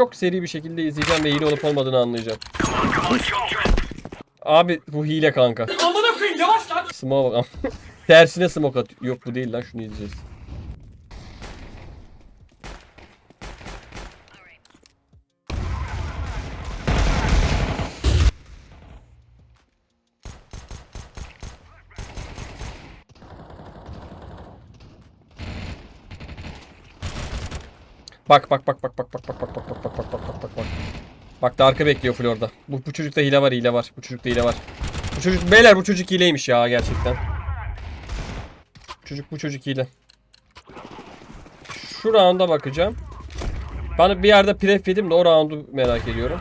çok seri bir şekilde izleyeceğim ve hile olup olmadığını anlayacağım. Abi bu hile kanka. Amına koyayım yavaş lan. Smoke'a bak. Tersine smoke at. Yok bu değil lan şunu izleyeceğiz. Bak bak bak bak bak bak bak bak bak bak bak bak bak bak bak bak. Bak da arka bekliyor Flor'da. Bu, bu çocukta hile var hile var. Bu çocukta hile var. Bu çocuk beyler bu çocuk hileymiş ya gerçekten. Çocuk bu çocuk hile. Şu rounda bakacağım. Ben bir yerde pref yedim de o roundu merak ediyorum.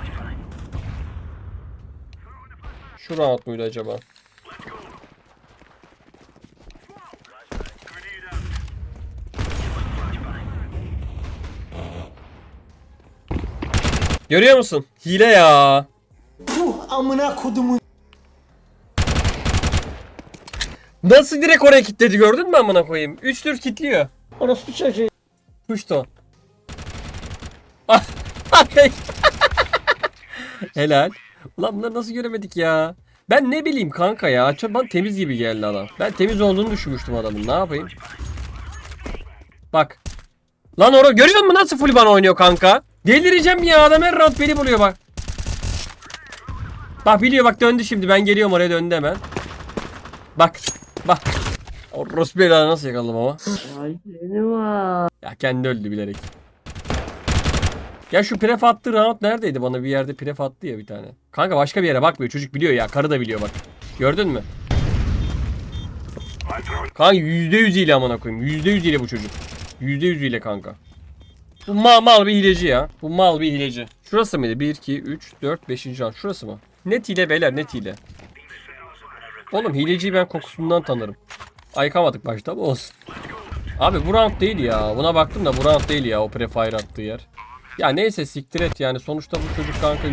Şu round muydu acaba? Görüyor musun? Hile ya. amına kodumun Nasıl direkt oraya kilitledi gördün mü amına koyayım? 3 tür kilitliyor. orospu çocuğu. Puşto. Helal. Ulan bunları nasıl göremedik ya? Ben ne bileyim kanka ya. Bana temiz gibi geldi adam. Ben temiz olduğunu düşünmüştüm adamın. Ne yapayım? Bak. Lan orada görüyor musun nasıl full bana oynuyor kanka? Delireceğim ya adam her round beni buluyor bak. Bak biliyor bak döndü şimdi ben geliyorum oraya döndü hemen. Bak bak. O Rosberg'i nasıl yakaladım ama. Ya kendi öldü bilerek. Ya şu pref attığı round neredeydi bana bir yerde pref attı ya bir tane. Kanka başka bir yere bakmıyor çocuk biliyor ya karı da biliyor bak. Gördün mü? Kanka %100 ile amına koyayım. %100 ile bu çocuk. %100 ile kanka. Bu mal, mal bir hileci ya. Bu mal bir hileci. Şurası mıydı? 1, 2, 3, 4, 5. round. Şurası mı? Net hile beyler net hile. Oğlum hileciyi ben kokusundan tanırım. Ayıkamadık başta ama olsun. Abi bu round değil ya. Buna baktım da bu round değil ya o prefire attığı yer. Ya neyse siktir et yani sonuçta bu çocuk kanka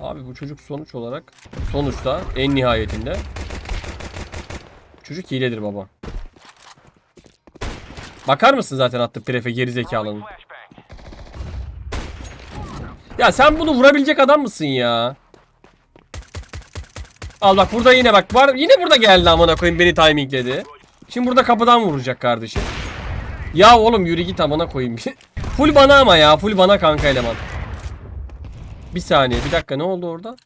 Abi bu çocuk sonuç olarak sonuçta en nihayetinde çocuk hiledir baba. Bakar mısın zaten attı prefe geri zekalının. Ya sen bunu vurabilecek adam mısın ya? Al bak burada yine bak var yine burada geldi amına koyayım beni timingledi. Şimdi burada kapıdan vuracak kardeşim. Ya oğlum yürü git amına koyayım. full bana ama ya full bana kanka eleman. Bir saniye bir dakika ne oldu orada?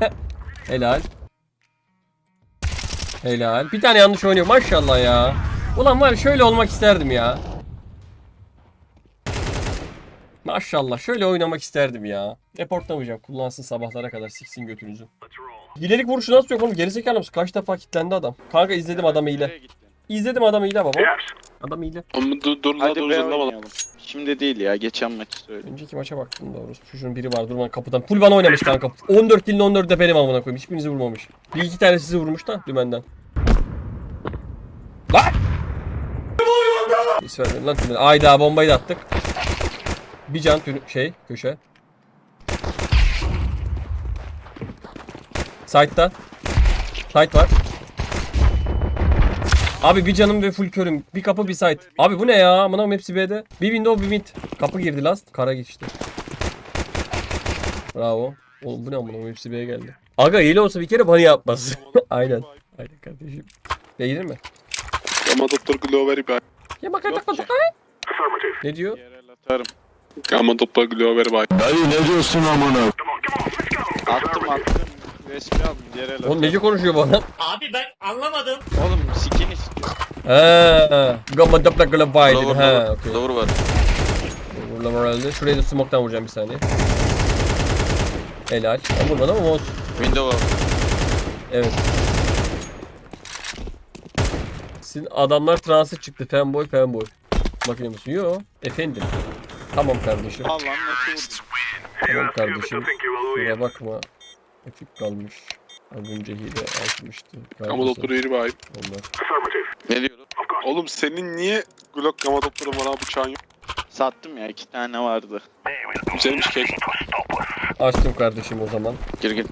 Helal. Helal. Bir tane yanlış oynuyor maşallah ya. Ulan var şöyle olmak isterdim ya. Maşallah şöyle oynamak isterdim ya. Reportlamayacağım. Kullansın sabahlara kadar siksin götünüzü. Gidelik vuruşu nasıl yok oğlum? Gerizekalı mısın? Kaç defa kilitlendi adam? Kanka izledim adam hile. İzledim adam hile baba. Adam hile. Ama dur dur Hadi be oynayalım. Şimdi değil ya geçen maçı söyle. Önceki maça baktım doğrusu. Çocuğun biri var durmadan kapıdan. Full bana oynamış kanka. 14 kilin 14 de benim amına koyayım. Hiçbirinizi vurmamış. Bir iki tane sizi vurmuş da dümenden. Lan! Vermedim lan tümden. Ayda bombayı da attık. Bir can tünü şey köşe. Side'da. Side var. Abi bir canım ve full körüm. Bir kapı bir site. Abi bu ne ya? Amına koyayım hepsi B'de. Bir window bir mid. Kapı girdi last. Kara geçti. Bravo. Oğlum bu ne amına koyayım hepsi B'ye geldi. Aga hile olsa bir kere bana yapmaz. Aynen. Aynen kardeşim. Beğenir mi? Ama doktor Glover bay. Ya bak ki. bak. Ne diyor? Atarım. Ama doktor Glover bay. Attım attım. USB aldım yerel. Oğlum nece konuşuyor bana? Abi ben anlamadım. Oğlum skin istiyor. Eee. Gamma dapla glabay dedi. Ha, okey. Lower var. Vurla moralde. Şurayı da smoke'tan vuracağım bir saniye. Helal. Ben vurmadım ama olsun. Window var. Evet. Sizin adamlar transit çıktı. Fanboy fanboy. Makine musun? Yo. Efendim. Tamam kardeşim. Al lan nasıl vurdun? Tamam kardeşim. Kusura bakma. Ekip kalmış. Az önce hile açmıştı. Ama doktor Eri bay. Onlar. Ne diyorsun? Oğlum senin niye Glock Gamma doktoru bana bıçağın yok? Sattım ya iki tane vardı. Güzelmiş keş. Açtım kardeşim o zaman. Gir gir.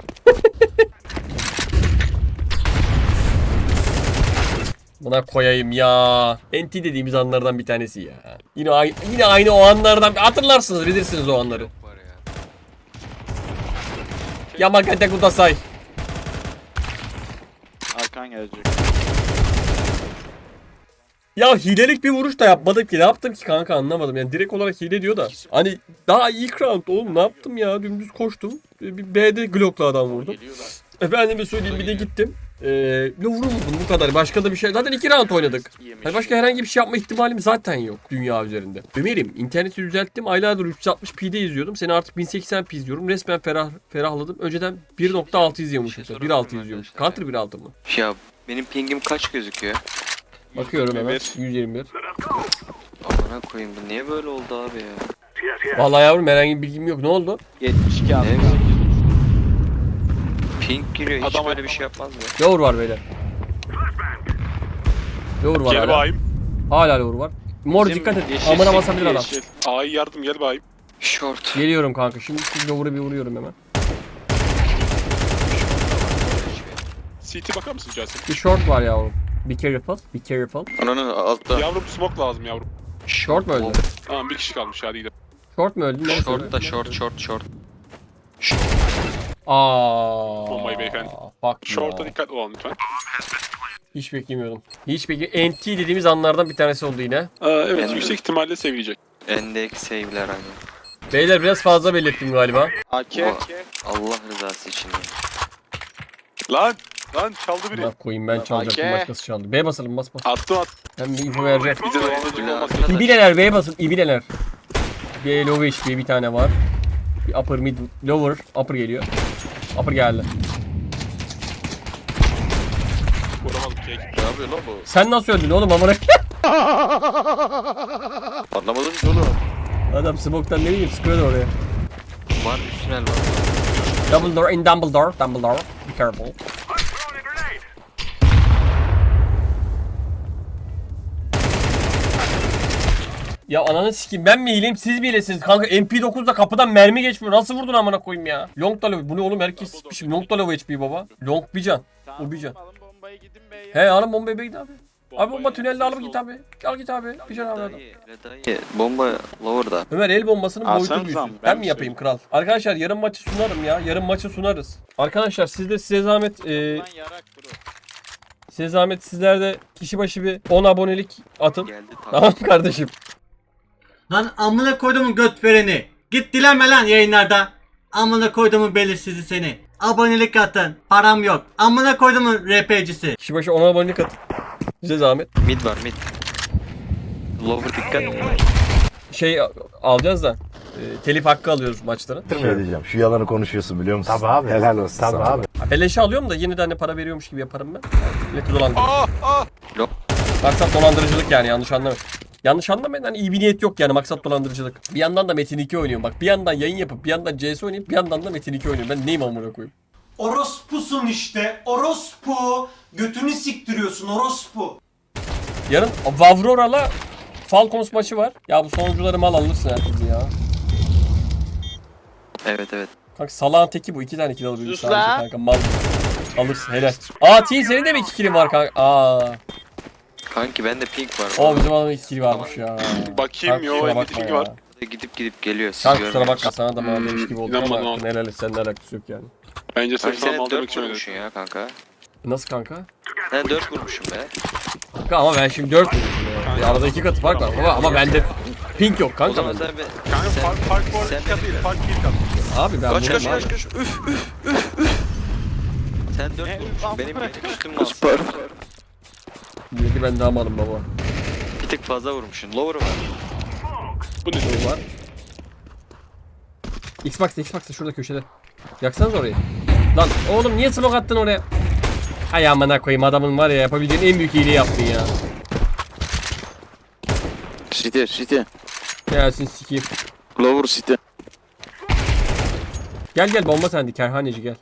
Buna koyayım ya. NT dediğimiz anlardan bir tanesi ya. Yine aynı, yine aynı o anlardan hatırlarsınız bilirsiniz o anları. Var ya. Yamakate Kudasai. Arkan gelecek. Ya hilelik bir vuruş da yapmadık ki. Ne yaptım ki kanka anlamadım. Yani direkt olarak hile diyor da. Hani daha ilk round oğlum ne yaptım ya? Dümdüz koştum. Bir B'de Glock'la adam vurdum. Geliyorlar. Efendime söyleyeyim bir de gittim. Ee, ne vurdum bu kadar. Başka da bir şey. Zaten iki round oynadık. Hani başka herhangi bir şey yapma ihtimalim zaten yok dünya üzerinde. Ömer'im interneti düzelttim. Aylardır 360p'de izliyordum. Seni artık 1080p izliyorum. Resmen ferah ferahladım. Önceden 1.6 izliyormuşum. Şey 1.6 sorabilir miyim izliyormuş. Counter 1.6 mı? Ya benim pingim kaç gözüküyor? Bakıyorum hemen. 121. 121. Amına koyayım bu niye böyle oldu abi ya? Vallahi yavrum herhangi bir bilgim yok. Ne oldu? 72 aldı. Ne? Ping giriyor hiç Adam- böyle bir şey yapmaz mı? Lower var beyler. Lower var Gel hala. bayım. Hala lower var. Mor Bizim dikkat et. yeşil Amına sikti basabilir adam. yeşil. Ay yardım gel bayım. Short. Geliyorum kanka. Şimdi şu lower'ı bir vuruyorum hemen. CT bakar mısın Casim? Bir short var yavrum. Be careful. Be careful. Ananın altta. Yavrum smoke lazım yavrum. Short mu öldü? Tamam bir kişi kalmış hadi gidelim. Short mu öldü? Ne Short da short short short. Aa. Bombayı beyefendi. Bak Short'a ya. dikkatli olun lütfen. Hiç beklemiyordum. Hiç beklemiyordum. NT dediğimiz anlardan bir tanesi oldu yine. Aa, evet Ben- yüksek ihtimalle sevilecek. Endeki save'ler hani. Beyler biraz fazla belirttim galiba. AK. Allah rızası için. Lan! Lan çaldı biri. Bak koyayım ben çalacaktım başkası çaldı. B basalım bas bas. Attım at. Ben bir info vereceğim. Bize de. Arkadaş, İbineler B'ye basın. İbineler. B low HP bir tane var. Bir upper mid lower. Upper geliyor. Upper geldi. Vuramadım ki. Ne yapıyor lan bu? Sen nasıl öldün oğlum amına? Anlamadım ki oğlum. Adam smoke'tan ne bileyim sıkıyordu oraya. Var üst tünel var. Dumbledore in Dumbledore. Dumbledore. Be careful. Ya ananı sikeyim ben mi iyileyim siz mi iyilesiniz kanka MP9'da kapıdan mermi geçmiyor nasıl vurdun amına koyayım ya Long da low bu ne oğlum herkes sikmişim Long da low HP baba Long bir can Tamam, O bir can. Alın bombayı gidin beye. He alın bombayı be git abi Abi bomba tünelde alıp git abi Al git abi bir can abi adam. Dayı, dayı. Bomba lower'da. Ömer el bombasının Alsanıza boyutu büyüsün. Ben, Ben mi mi yapayım kral? Arkadaşlar yarın maçı sunarım ya. Yarın maçı sunarız. Arkadaşlar siz de size zahmet e, Lan yarak bro. size zahmet sizler de kişi başı bir 10 abonelik atın. Geldi tam. Tamam kardeşim. Lan amına koydumun göt vereni. Git dilenme lan yayınlarda. Amına koydumun belirsizi seni. Abonelik atın. Param yok. Amına koydumun RP'cisi. Kişi başı 10 abonelik atın. Size zahmet. Mid var mid. Lower dikkat. Şey alacağız da e, telif hakkı alıyoruz maçların. şey diyeceğim. Şu yalanı konuşuyorsun biliyor musun? Tabii abi. Helal olsun Tabii abi. Beleşe alıyorum da yine de hani para veriyormuş gibi yaparım ben. Milleti dolandırırım. Ah ah! Maksat dolandırıcılık yani yanlış anlamayın. Yanlış anlamayın hani iyi bir niyet yok yani maksat dolandırıcılık. Bir yandan da Metin 2 oynuyorum bak. Bir yandan yayın yapıp bir yandan CS oynayıp bir yandan da Metin 2 oynuyorum. Ben neyim amına koyayım? Orospusun işte. Orospu. Götünü siktiriyorsun orospu. Yarın Vavrora'la Falcons maçı var. Ya bu sonuncuları mal alırsın her türlü ya. Evet evet. Kanka salağın teki bu. iki tane kill alabilir Sus lan. kanka mal. Alırsın helal. Aa T senin de mi iki killin var kanka? Aa. Kanki bende ping var. O bizim adamın iki kill varmış ya. Bakayım yo kusura bakma bilgi ya. var. Gidip gidip geliyor. Siz Kanka kusura bakma sana da bana demiş gibi oldu inanmadım ama ama. helal et seninle alakası yok yani. Bence Kanki sen mal demek 4 için öyle. vurmuşsun ya kanka. Nasıl kanka? Sen 4 vurmuşum be. Kanka ama ben şimdi 4 vurmuşum ya. Arada iki katı fark var ama, ama bende pink yok O kanka zaman bende. sen be. Kanka sen- fark fark bu arada sen- iki kat değil. Fark bir kat. Abi ben Kaç kaç abi. kaç kaç. Üf üf üf üf. Sen 4 Ne? vurmuşsun. Benim bir üstüm var. Dedi ben daha malım baba. Bir tık fazla vurmuşsun. Lower var. Bu ne? Bu var. Xbox'ta Xbox'ta şurada köşede. Yaksanız orayı. Lan oğlum niye smoke attın oraya? Ay amına koyayım adamın var ya yapabileceğin en büyük iyiliği yaptın ya. City, City. Gelsin sikeyim. Lower City. Gel gel bomba sende kerhaneci gel.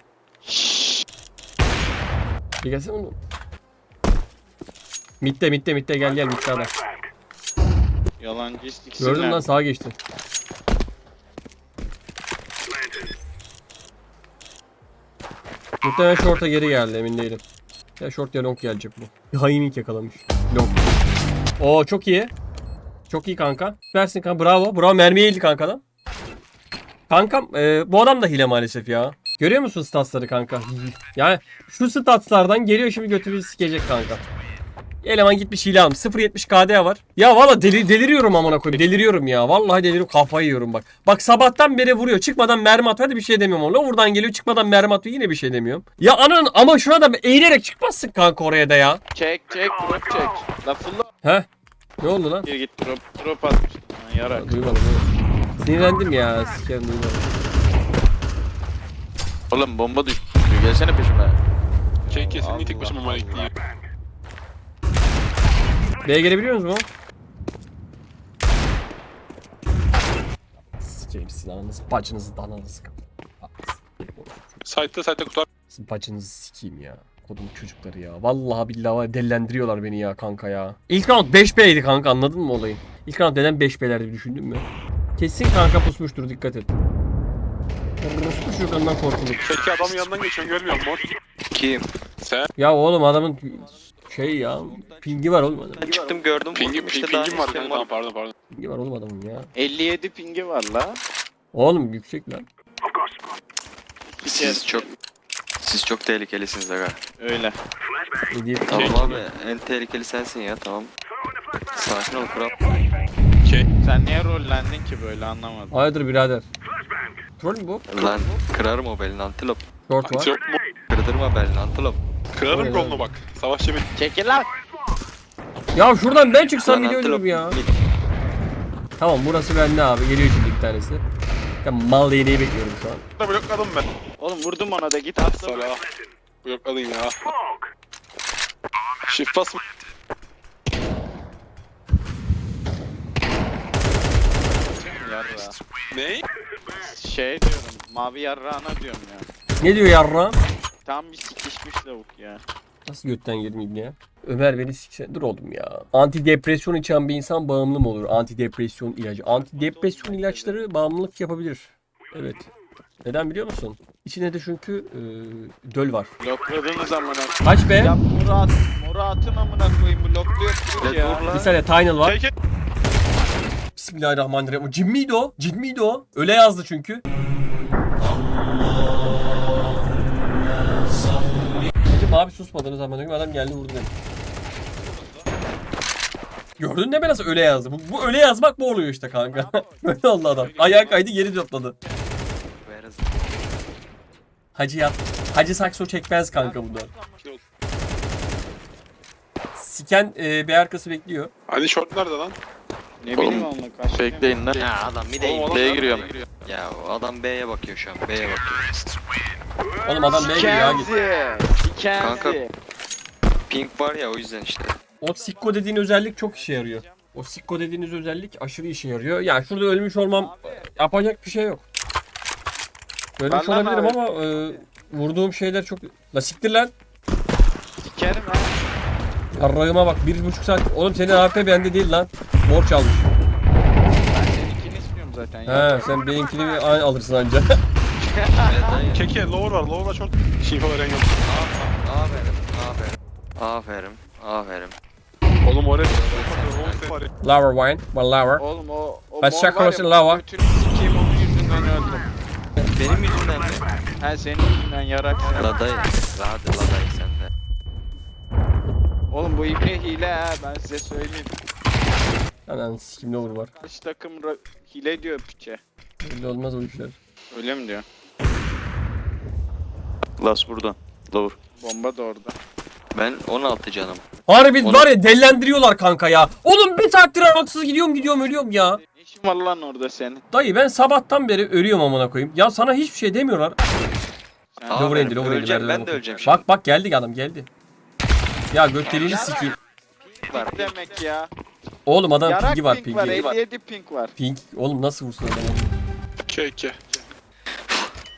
Bir gelsene oğlum. Mitte mitte mitte gel gel mitte adam. Yalancı ikisinden. Gördün lan sağa geçti. Muhtemelen short'a geri geldi emin değilim. Ya short ya long gelecek bu. Bir hainlik yakalamış. Long. Oo çok iyi. Çok iyi kanka. Versin kanka bravo. Bravo mermiye eğildi kankadan. Kankam e, bu adam da hile maalesef ya. Görüyor musun statsları kanka? yani şu statslardan geliyor şimdi götümüzü sikecek kanka. Eleman gitmiş hile almış. 0.70 KD var. Ya valla deli, deliriyorum amına koyayım. Deliriyorum ya. Vallahi deliriyorum. Kafayı yiyorum bak. Bak sabahtan beri vuruyor. Çıkmadan mermi atıyor. Hadi bir şey demiyorum ona. Buradan geliyor çıkmadan mermi atıyor. Yine bir şey demiyorum. Ya ananın ama şuna da eğilerek çıkmazsın kanka oraya da ya. Çek çek drop çek. La fulla. He? Ne oldu lan? Gir git drop drop atmıştım. Lan yarak. Duymadım. duymadım. Sinirlendim ya. Sikerim duymadım. Oğlum bomba düştü. Gelsene peşime. Şey kesin niye tek başıma malik diye. B'ye gelebiliyor musunuz mu? Sikeyim sizin ananızı, bacınızı, dananızı. Site'da site'da kutu Sizin bacınızı sikeyim ya. Kodum çocukları ya. Vallahi billahi var ya, delilendiriyorlar beni ya kanka ya. İlk round 5B'ydi kanka anladın mı olayı? İlk round neden 5B'lerdi düşündün mü? Kesin kanka pusmuştur dikkat et. Orospu çocuklarından korkulur. Peki adamın yanından geçiyorsun görmüyor musun? Kim? Sen Ya oğlum adamın şey ya pingi var oğlum adamın. Çıktım gördüm. pingi, vurdum işte daha pingim var. isteyen Tamam pardon pardon. Pingi var oğlum adamın ya. 57 pingi var la. Oğlum yüksek lan. Siz çok siz çok tehlikelisiniz aga. Öyle. Hediye Tamam abi en tehlikeli sensin ya tamam. Sakin ol kral. Sen niye rollendin ki böyle anlamadım. Hayırdır birader? Troll mü bu? Lan kırarım o belini antilop. Short var. Yok mu? Kırdırma belini antilop. Kırarım kolunu bak. Savaşçı benim. Çekil lan. Ya şuradan ben çıksam Lan antilop. ya. Tamam burası bende abi. Geliyor şimdi bir tanesi. Ben mal değneği bekliyorum şu an. Da blokladım ben. Oğlum vurdum ona da git attım. Sala. Blokladın ya. Shift bas mı? Yarra. Ne? Şey diyorum. Mavi yarrağına diyorum ya. Ne diyor yarra? Tam bir sikişmiş lavuk ya. Nasıl götten girdim ibneye? Ömer beni siksen. Dur oğlum ya. Antidepresyon içen bir insan bağımlı mı olur? Antidepresyon ilacı. Antidepresyon ilaçları bağımlılık yapabilir. Evet. Neden biliyor musun? İçinde de çünkü e, döl var. Blokladınız amına. Kaç be? Ya Murat, Murat'ın amına koyayım blokluyor Dur ya. Bir saniye Tynal var. Şey, Bismillahirrahmanirrahim. Cin miydi o? Cin miydi o? Öyle yazdı çünkü. Abi susmadınız ama adam geldi vurdu beni. Gördün değil mi nasıl öyle yazdı? Bu, bu öyle yazmak bu oluyor işte kanka. Böyle oldu adam. Ayağa kaydı geri topladı. Hacı yap. Hacı sakso çekmez kanka bundan. Siken e, bir arkası bekliyor. Hani short nerede lan? Ne Oğlum, bileyim onunla kaç. Bekleyin lan. Ya adam bir Oğlum, de adam- B'ye giriyorum. Ya o adam B'ye bakıyor şu an. B'ye bakıyor. Oğlum adam ne geliyor ya git. Kenzi. Kanka. Kenzi. Pink var ya o yüzden işte. O sikko dediğin özellik çok işe yarıyor. O sikko dediğiniz özellik aşırı işe yarıyor. Yani şurada ölmüş olmam yapacak bir şey yok. Ölmüş Vallahi olabilirim abi. ama e, vurduğum şeyler çok... La siktir lan. Sikerim ha. Yarrağıma bak bir buçuk saat. Oğlum senin AP bende değil lan. Borç almış. Ben seninkini istiyorum zaten ya. He sen benimkini alırsın anca. Keke lower var. Lower'da short. Şifa veren yok. Aferin. Aferin. Aferin. Aferin. Oğlum oraya. Lower wine. Well lower. Oğlum o, o Ben var ya, lava. Götünü sikeyim onun yüzünden öldüm. Benim yüzümden mi? Ha senin yüzünden yarak. La dayı. Hadi la dayı sen de. Oğlum bu ibne hile ha ben size söyleyeyim. Anan sikim ne olur var. Karşı takım hile diyor piçe. Öyle olmaz o işler. Öyle mi diyor? Las burada. Lower. Bomba da orada. Ben 16 canım. Harbi Onu- var ya dellendiriyorlar kanka ya. Oğlum bir saattir aralıksız gidiyorum gidiyorum ölüyorum ya. Ne işin var lan orada senin? Dayı ben sabahtan beri ölüyorum amına koyayım. Ya sana hiçbir şey demiyorlar. Lower indi, lower indi. ben de bakın. öleceğim şimdi. Bak bak geldi adam geldi. Ya gökdeliğini sikeyim. var. demek ya. Oğlum adam Yarak pingi var pink pingi. var 57 pink var. Pink. Oğlum nasıl vursun adamı? Keke.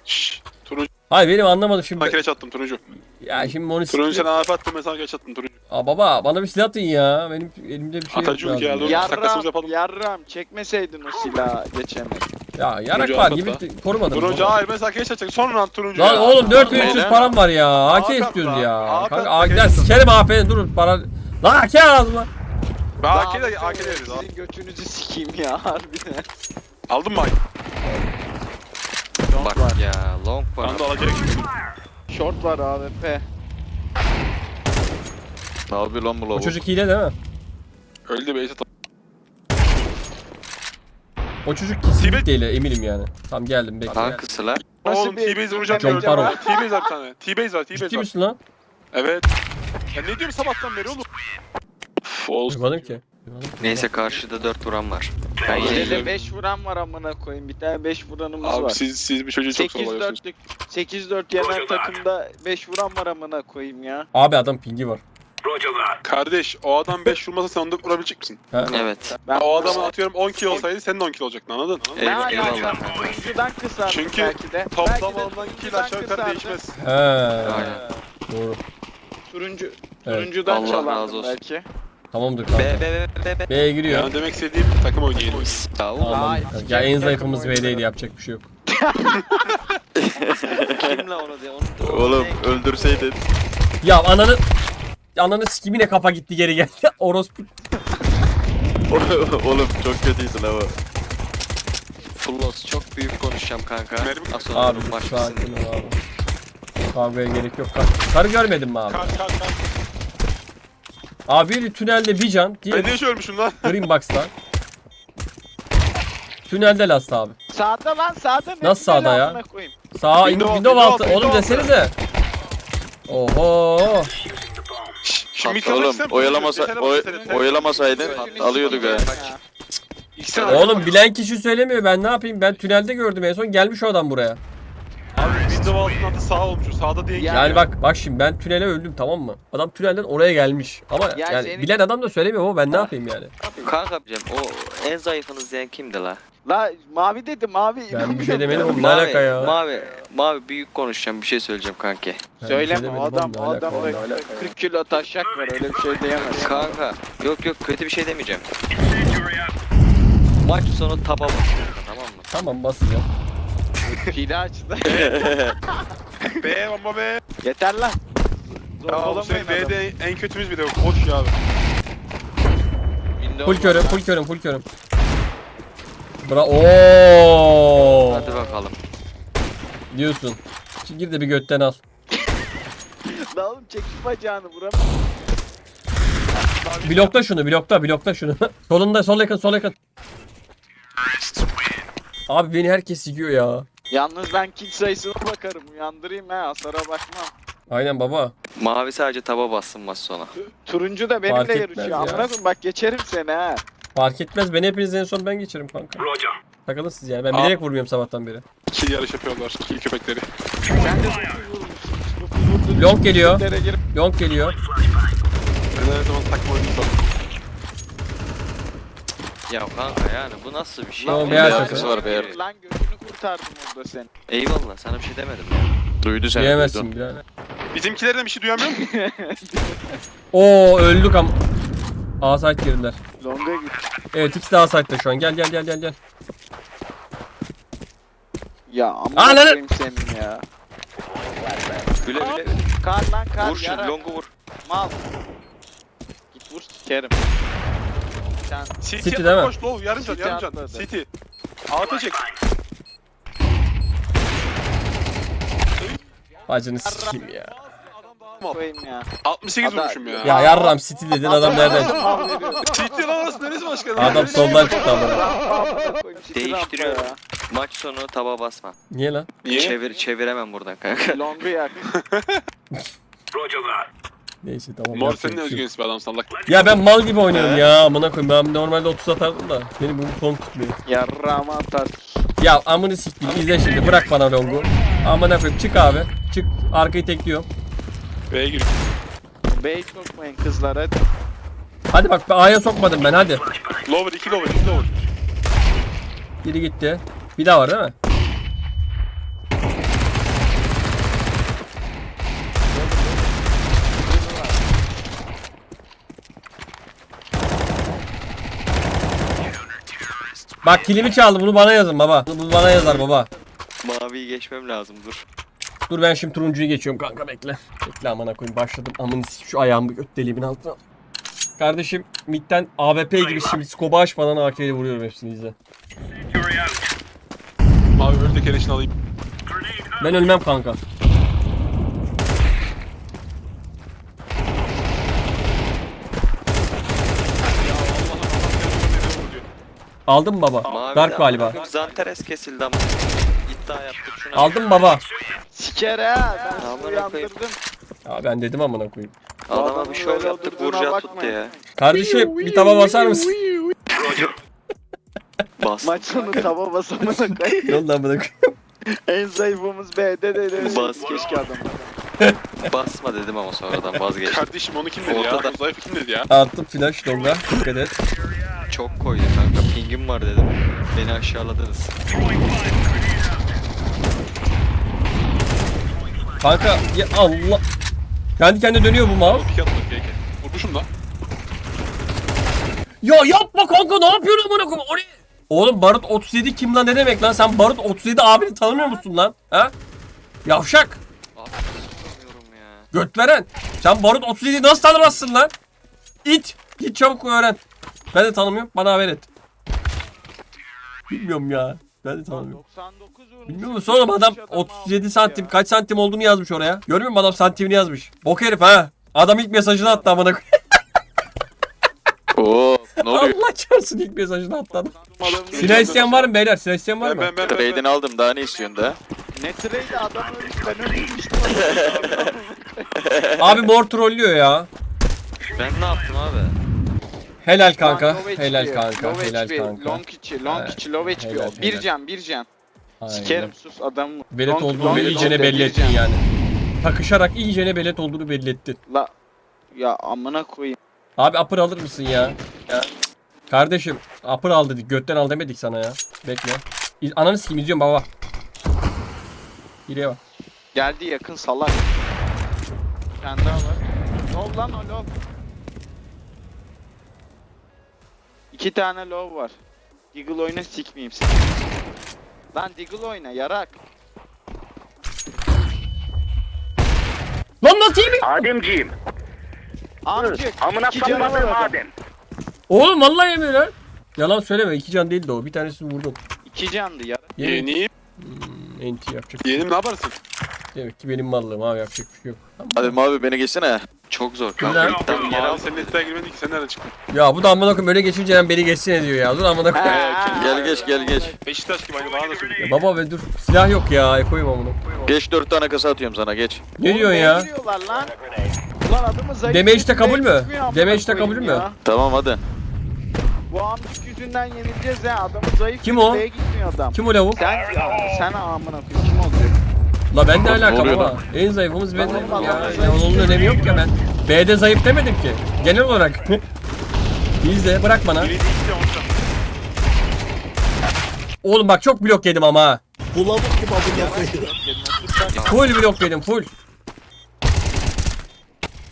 Şşş. Turuncu. Hayır benim anlamadım şimdi. Sana kireç attım turuncu. Ya şimdi onu Turuncu sana AF attım ben sana kireç attım turuncu. Aa baba bana bir silah atın ya. Benim elimde bir şey yok. Atacuk lazım ya, dur. ya. Saklasımız Yarram, yapalım. yarram çekmeseydin o silahı geçemez. Ya yarak Turuncu var gibi korumadım. Turuncu baba. hayır mesela geç açacak. Son round turuncu Lan ya. oğlum 4300 Neydi? param var ya. AK Hakan istiyoruz ya. Hakan Kanka AK'den sikerim AP'ni dur para. Lan AK ağzıma. Ben AK'de AK'de yeriz abi. Sizin götünüzü sikeyim ya harbiden. Aldın mı? Bak ya long var. Ben de alacak. Short var AWP. Ne yapıyor lan bu O lavuk? çocuk hile değil mi? Öldü be. O çocuk kesinlikle hile eminim yani. Tamam geldim bekle. Kankısılar. Oğlum bir- T-Base vuracağım. John diyorum. Farrell. T-Base var bir tane. T-Base var. Ciddi T-Base var. misin lan? Evet. Ya ne diyorum sabahtan beri oğlum? Uf, olsun. Duymadım ki. Neyse karşıda 4 vuran var. Ben yine de 5 vuran var amına koyayım. Bir tane 5 vuranımız Abi var. siz siz bir çocuğu çok 8 sorbalıyorsunuz. 4'lük 8 4 yenen takımda 5 vuran var amına koyayım ya. Abi adam pingi var. Kardeş o adam 5 vurmasa sen onu vurabilecek misin? Ha? Evet. Ben O adamın atıyorum 10 kill olsaydı senin de 10 kill olacaktı anladın? ne Eyvallah. alaka? Oyuncudan kısardım Çünkü belki de. Toplam Belki de alınan kill turuncudan aşağı yukarı değişmez. He. Aynen. Doğru. Turuncu Evet. turuncudan Allah çalardım razı olsun. belki. Tamamdır B kanka. B B B B. B'ye giriyor. Yani demek istediğim takım oynayalım. Tamam. Kanka. Ya en zayıfımız B'deydi yapacak bir şey yok. Kimle onu diye onu Oğlum öldürseydin. Ya ananı... Ananı sikimine kafa gitti geri geldi. Orospu. Oğlum çok kötüydün ama. Full loss çok büyük konuşacağım kanka. Mermi- sonra Abi sakin ol abi. Kavgaya gerek yok. Kar- Karı görmedin mi abi? Kalk kalk kalk. Abi biri tünelde bir can, Ben diğeri ne iş ölmüşüm lan? Green Box'ta. Tünelde last abi. Sağda lan sağda ne Nasıl sağda güzel ya? amına koyayım. Sağ in, Window window altı. window Oğlum altı. desenize. Oho. Şimdi mikro Oğlum oyalamasa oy, oyalamasaydın alıyorduk ha. İkisini Oğlum bilen kişi söylemiyor. Ben ne yapayım? Ben tünelde gördüm en son. Gelmiş o adam buraya. Abi window altının adı sağ olmuş. Sağda değil. Ya- Yani bak bak şimdi ben tünele öldüm tamam mı? Adam tünelden oraya gelmiş. Ama Ya yani senin- bilen adam da söylemiyor ama ben ne yapayım yani? Kanka Cem o en zayıfınız diyen kimdi la? La mavi dedi mavi. Ben bir şey demedim ya. oğlum ne alaka ya? Mavi, mavi büyük konuşacağım bir şey söyleyeceğim kanki. Ben bir şey Söyleme demedim o oğlum, adam ne o alaka, adamda ne alaka ya? 40 kilo taşak var öyle bir şey diyemez. Kanka yok yok kötü bir şey demeyeceğim. Maç sonu taba basıyor tamam mı? Tamam basacağım. Hile açtı. B bomba B. Yeter lan. Ya şey adamı. B'de en kötümüz bir de. Koş ya abi. Windows Full körüm, full körüm, full körüm. Bra Oo. Hadi bakalım. Diyorsun. Şimdi gir de bir götten al. lan. La oğlum çekip bacağını vuram. Blokla şunu, blokla, blokla şunu. Solunda, sol yakın, sol yakın. Abi beni herkes yiyor ya. Yalnız ben kill sayısına bakarım. Uyandırayım ha hasara bakmam. Aynen baba. Mavi sadece taba bassın maç sonu. Turuncu da Fark benimle etmez yarışıyor. ya. Amına koyayım bak geçerim seni ha. Fark etmez. Beni hepiniz en son ben geçerim kanka. Takılın siz yani. Ben Aa. bilerek vurmuyorum sabahtan beri. Kill yarış yapıyorlar. Kill köpekleri. Sen de. Long geliyor. Girip Long geliyor. Ben her zaman takım oyuncusu. Ya kanka yani bu nasıl bir şey? Lan beyaz yani- takım. var, beyaz. Lan gözünü kurtardım orada sen. Eyvallah sana bir şey demedim ya. Duydu seni. Diyemezsin duydun. birader. Bizimkilerden bir şey duyamıyor musun? Oo öldük am. A site girdiler. Longa git. Evet ikisi de A site'da şu an. Gel gel gel gel gel. Ya Aa, amına lan- koyayım senin ya. Güle güle. Kar lan kar Vur şu yara. longu vur. Mal. Git vur sikerim. Sen City, City değil mi? Koş low yarım can City yarım can. atladı. City. Altı çek. Bacını sikeyim ya. koyayım ya. 68 Ada- vurmuşum ya. Ya yarram City dedin adam nereden çıktı? City lan orası neresi başkanım? Adam soldan çıktı siktir Değiştiriyor. Maç sonu taba basma. Niye lan? Niye? Çevir çeviremem buradan kanka. Longu yak. Neyse tamam. Mor yapacak senin bir şey yok. özgün adam sallak. Ya ben mal gibi oynuyorum ya amına koyayım. Ben normalde 30 atardım da. Benim bu form tutmuyor. Yarrağıma atar. Ya amını sikeyim izle şimdi bırak bana longu. Amına koyayım çık abi. Çık arkayı tekliyorum. B'ye gir. Bey sokmayın kızlar hadi. Hadi bak A'ya sokmadım ben hadi. Lower 2 lower 2 lower. Biri gitti. Bir daha var değil mi? Bak kilimi çaldı bunu bana yazın baba. Bunu bana yazar baba. Maviyi geçmem lazım dur. Dur ben şimdi turuncuyu geçiyorum kanka bekle. Bekle amına koyayım başladım. Sikeyim şu ayağımı göt deliğimin altına. Kardeşim midden AWP gibi şimdi skoba açmadan AK'yle vuruyorum hepsini izle. Abi ördek keleşini alayım. Ben ölmem kanka. Aldın mı baba? Mavi Dark de- galiba. Zanteres kesildi ama. İddia yaptık şuna. Aldın mı baba? Siker ha ben sizi Amına koyayım. uyandırdım. Ya ben dedim amına koyayım. Adama bir şov yaptık oturduğuna vuracağı tuttu bakmayın. ya. Kardeşim bir tava basar mısın? Bas. Maç sonu tava basamına koy. Ne oldu amına koyayım? en zayıfımız B'de de de. Bas. Keşke adam. Basma dedim ama sonradan vazgeçtim. Kardeşim onu kim dedi Ortada. ya? O zayıf kim dedi ya? Attım flash longa. Dikkat et. Çok koydu kanka pingim var dedim. Beni aşağıladınız. Kanka ya Allah. Kendi kendine dönüyor bu. Pik atmak peki. Vurmuşum da. Ya yapma kanka ne yapıyorsun amına koyayım? Oraya. Oğlum Barut 37 kim lan ne demek lan? Sen Barut 37 abini tanımıyor musun lan? Ha? Yavşak. Abi tutamıyorum ya. Göt veren. Sen Barut 37'yi nasıl tanımazsın lan? İt. Git çabuk öğren. Ben de tanımıyorum. Bana haber et. Bilmiyorum ya. Ben de tanımıyorum. 99 vurmuş. Bilmiyor musun oğlum adam 37 santim kaç santim olduğunu yazmış oraya. Görmüyor musun adam santimini yazmış. Bok herif ha. Adam ilk mesajını attı amına koyayım. Oo ne oluyor? Allah çarpsın ilk mesajını attı adam. Silah isteyen var mı beyler? Silah isteyen var Ben mı? ben ben. ben, Trade'ini aldım daha ne istiyorsun da? Ne trade adam ölmüş ben ölmüştüm. Abi mor trollüyor ya. Ben ne yaptım abi? Helal kanka. Low HP, Helal kanka. low Helal HP, kanka. Long içi, long içi, low HP helal, o. Bir can, bir can. Aynen. Sikerim sus adam. Belet Long- olduğunu long- iyicene long- belli ettin yani. Takışarak iyicene belet olduğunu belli ettin. La ya amına koyayım. Abi upper alır mısın ya? ya. Kardeşim upper al dedik. Götten al demedik sana ya. Bekle. İz- Ananı sikeyim izliyorum baba. Hileye bak. Geldi yakın salak. Bir tane daha var. Low lan o low. İki tane low var. Deagle oyna sikmeyeyim seni. Lan Deagle oyna yarak. Lan nasıl mi? Ademciğim, Amcık. amına iki canı var. Adem. Oğlum vallahi yemiyor lan. Yalan söyleme. iki can değildi o. Bir tanesini vurdum. İki candı yarak. Yemin Yeğeniyim. Hmm, NT yapacak. Yeğenim ne yaparsın? Demek ki benim mallığım abi yapacak bir şey yok. Tamam. Hadi abi beni geçsene. Çok zor Kimler? kanka. İddiam geri Abi aldım. senin iddiaya girmedin ki sen nereden çıktın? Ya bu da amına koyayım öyle geçince hem beni geçsin diyor ya. Dur amına koyayım. Gel geç gel geç. Beşiktaş gibi aynı bana da söyle. Ya baba be dur. Silah yok ya. Ekoyum amına. Geç 4 tane kasa atıyorum sana geç. Ne Oğlum diyorsun neye ya? giriyorlar lan? Ulan adamı zayıf Deme işte seçmeye kabul mü? gitmiyor amına Deme işte koyayım kabul mü? ya. Tamam hadi. Bu amcık yüzünden yenileceğiz ya. Adamı zayıf Kim o? gitmiyor adam. Kim o lavuk? Sen sen amına koyayım kim olacak? La ben ne alaka oluyor baba? lan? En zayıfımız benim Tamam, ya. ya. Onun önemi yok ya ben. B'de zayıf demedim ki. Genel olarak. İzle bırak bana. De. Oğlum bak çok blok yedim ama ha. Full blok yedim full.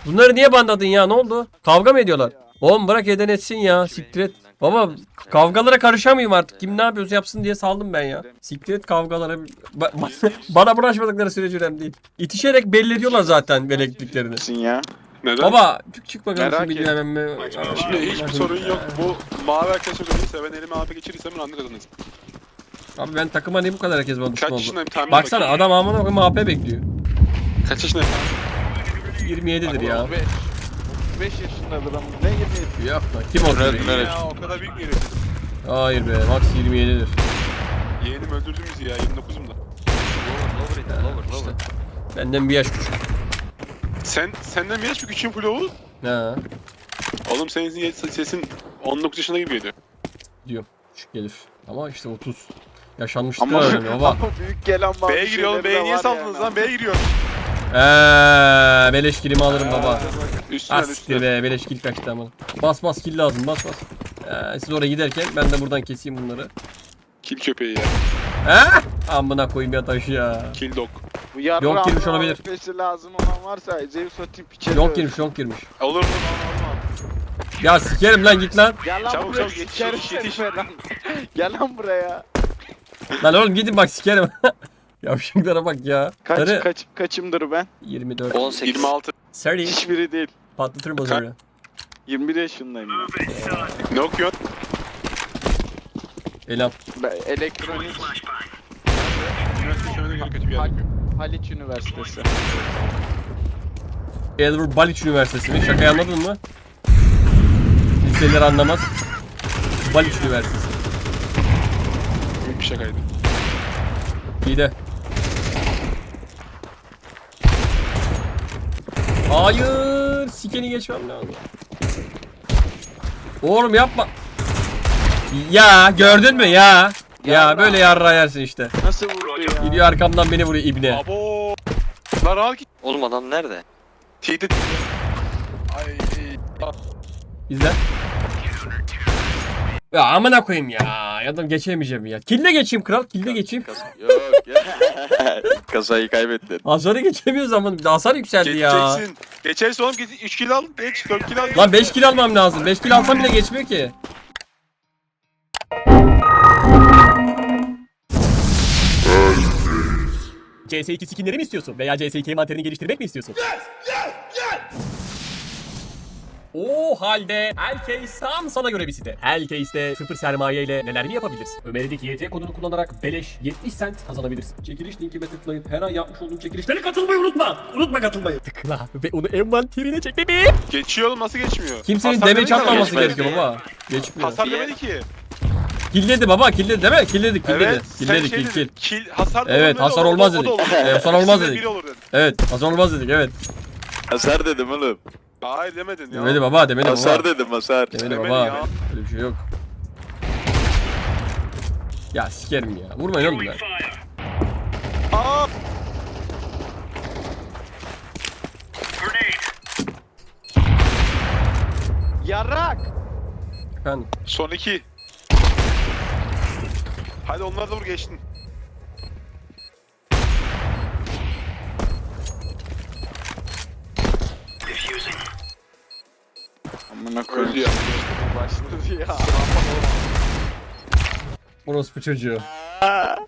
Bunları niye bandladın ya ne oldu? Kavga mı ediyorlar? Oğlum bırak eden etsin ya siktir et. Baba kavgalara karışamayayım artık. Kim ne yapıyorsa yapsın diye saldım ben ya. Siktir et kavgalara. Ba- ba- bana bulaşmadıkları sürece önemli değil. İtişerek belli ediyorlar zaten elektriklerini. Sin ya. Neden? Baba çık çık bakalım Merak şu bilmem ne. Şimdi hiçbir sorun yok. Bu mavi arkadaşım dediyse ben elime AP geçirirsem ben anne kazanırız. Abi ben takıma niye bu kadar herkes bana düşman oldu? Baksana bakayım. adam amına koyayım AP bekliyor. Kaç yaşındayım? 27'dir ya. 35. 35 yaşındadır ama ne 27? Yok lan kim oldu? Evet, evet. Ya o kadar büyük bir herif. Hayır be max 27'dir. Yeğenim öldürdü bizi ya 29'um da. Lower it, lower, lower. Benden bir yaş küçük. Sen senden bir yaş bir küçüğün full oğul. Ha Oğlum senin sesin 19 yaşında gibi geliyor. diyorum. Küçük gelir. Ama işte 30. Yaşanmışlıklar önemli baba. ama büyük gelen bazı B'ye giriyor oğlum. B'ye niye saldınız yani. lan? B'ye giriyor. Eee beleş kilimi alırım baba. Üstüne Asiktir üstüne. be beleş kill kaçtı ama. Bas bas kill lazım bas bas. Ee, siz oraya giderken ben de buradan keseyim bunları. Kill köpeği ya. He? Amına koyayım ya taşı ya. Kill dog. Bu yarın Yok girmiş olabilir. AWP'si lazım olan varsa Zeus atayım piçe Yok girmiş yok girmiş. Olur mu lan olmaz. Ya sikerim lan git lan. Gel lan Çabuk, buraya çabuk, yetiş, sikerim yetiş, yetiş. seni falan. Gel lan buraya. Lan oğlum gidin bak sikerim. Yavşaklara bak ya. Kaç Sarı. kaç kaçımdır ben? 24. 18. 26. Sarı. Hiçbiri değil. Patlatır mı zarı? 21 yaşındayım ben. Ne okuyorsun? Elam. ben elektronik. Hal Haliç Üniversitesi. Elver Baliç Üniversitesi mi? Şakayı anladın mı? Liseler anlamaz. Baliç Üniversitesi. Büyük bir şakaydı. İyi de. Hayır. Sikeni geçmem lazım. Oğlum yapma. Ya gördün mü ya? Ya Yarra. böyle yarra yersin işte. Nasıl vurdu ya? Gidiyor arkamdan beni vuruyor ibne. Abo. Lan rahat git. Oğlum adam nerede? Tehdit. Ay. İzle. Ya amına koyayım ya. Ya da geçemeyeceğim ya. Kille geçeyim kral. Kille geçeyim. Kasa- Yok ya. Kasayı kaybettin. Hasarı geçemiyoruz ama hasar yükseldi ya. Geçeceksin. Geçerse oğlum git 3 kill al. Geç 4 kill al. Lan 5 kill almam lazım. 5 kill alsam bile geçmiyor ki. CS2 skinleri mi istiyorsun? Veya CS2 materyalini geliştirmek mi istiyorsun? O halde Hellcase tam sana göre bir site. Hellcase'de sıfır sermaye ile neler mi yapabilirsin? Ömer'deki YT kodunu kullanarak beleş 70 cent kazanabilirsin. Çekiliş linkime tıklayıp her ay yapmış olduğum çekilişlere katılmayı unutma. Unutma katılmayı. Tıkla ve onu envanterine çek bebeğim. Geçiyor oğlum nasıl geçmiyor? Kimsenin Hasar deme demedi ama çatmaması geçmedi. gerekiyor baba. Geçmiyor. Hasar demedi ki. Killedi baba killedi değil mi? Killedi killedi. Evet. Sen kill şey kill. dedin, Kill hasar da Evet, olur, hasar o- olmaz o da dedik. olur. Evet, hasar olmaz İkisinden dedik. biri olur dedin. Evet hasar olmaz dedik evet. Hasar dedim oğlum. Hayır demedin ya. Demedi baba demedi Hasar baba. dedim hasar. Demedi Demedi baba. ya. Öyle bir şey yok. Ya sikerim ya. Vurmayın oğlum ya. Aa! Yarrak! Efendim. Son 2. Hadi onlar da vur geçtin. Amına koyayım. ya. Başladı ya. Orospu çocuğu.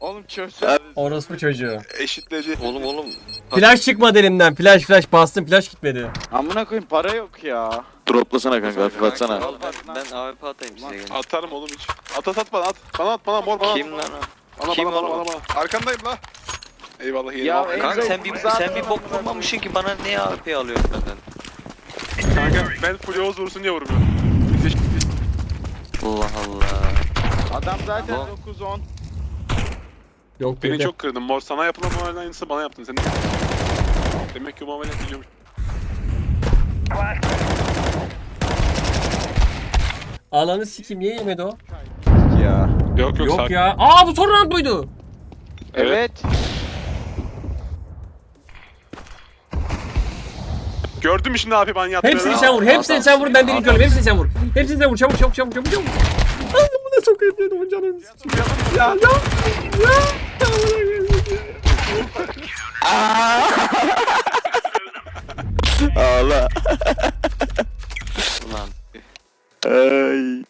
Oğlum çözsene. Orospu çocuğu. Eşitledi. Oğlum oğlum. Flash çıkmadı elimden. Flash flash bastım flash gitmedi. Amına koyayım para yok ya. Droplasana kanka hafif atsana. Al ben, ben AWP atayım size gelin. Atarım oğlum hiç. At at at bana at. Bana at bana mor bana at. Kim lan o? Bana Kim bana bana bana bana. Arkandayım la. Eyvallah yeni Ya, al. Kanka sen bir sen bir bok vurmamışsın ki bana niye AWP alıyorsun benden? Kanka ben full Oğuz vursun diye vurmuyorum. Allah Allah. Adam zaten Abo. 9-10. Yok Beni çok kırdın mor. Sana yapılan muamelenin aynısı bana yaptın. Sen Demek ki muamele biliyormuş. Ananı sikim niye yemedi o? Ya. Yok yok, Yok sakin. ya. Aa bu son round buydu. Evet. Gördün mü şimdi abi ben yaptığını? Hepsini sen vur. Hepsini sen vur. Ben birinci olayım. Hepsini sen vur. Hepsini sen vur. Çabuk çabuk çabuk çabuk çabuk. Ay bu ne çok evliydi o canım. Ya ya. Ya. Ağla. Ulan. Ay.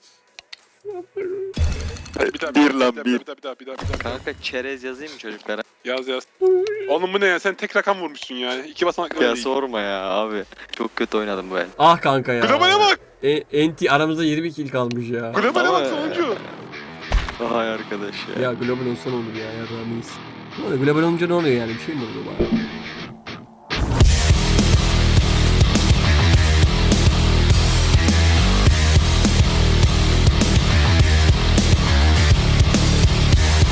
Bir daha, Bir bir. Bir daha bir daha bir daha bir daha. Kanka çerez yazayım mı çocuklara? Yaz yaz. Oğlum bu ne ya? Sen tek rakam vurmuşsun ya. İki basamaklı Ya değil. sorma ya abi. Çok kötü oynadım bu el. Ah kanka ya. Globale bak. E, enti aramızda 20 kill kalmış ya. Globale Ama- bak sonuncu. Vay arkadaş ya. Ya global olsa ne olur ya ya rameyiz. Ne oluyor? Global olunca ne oluyor yani? Bir şey mi oluyor bana?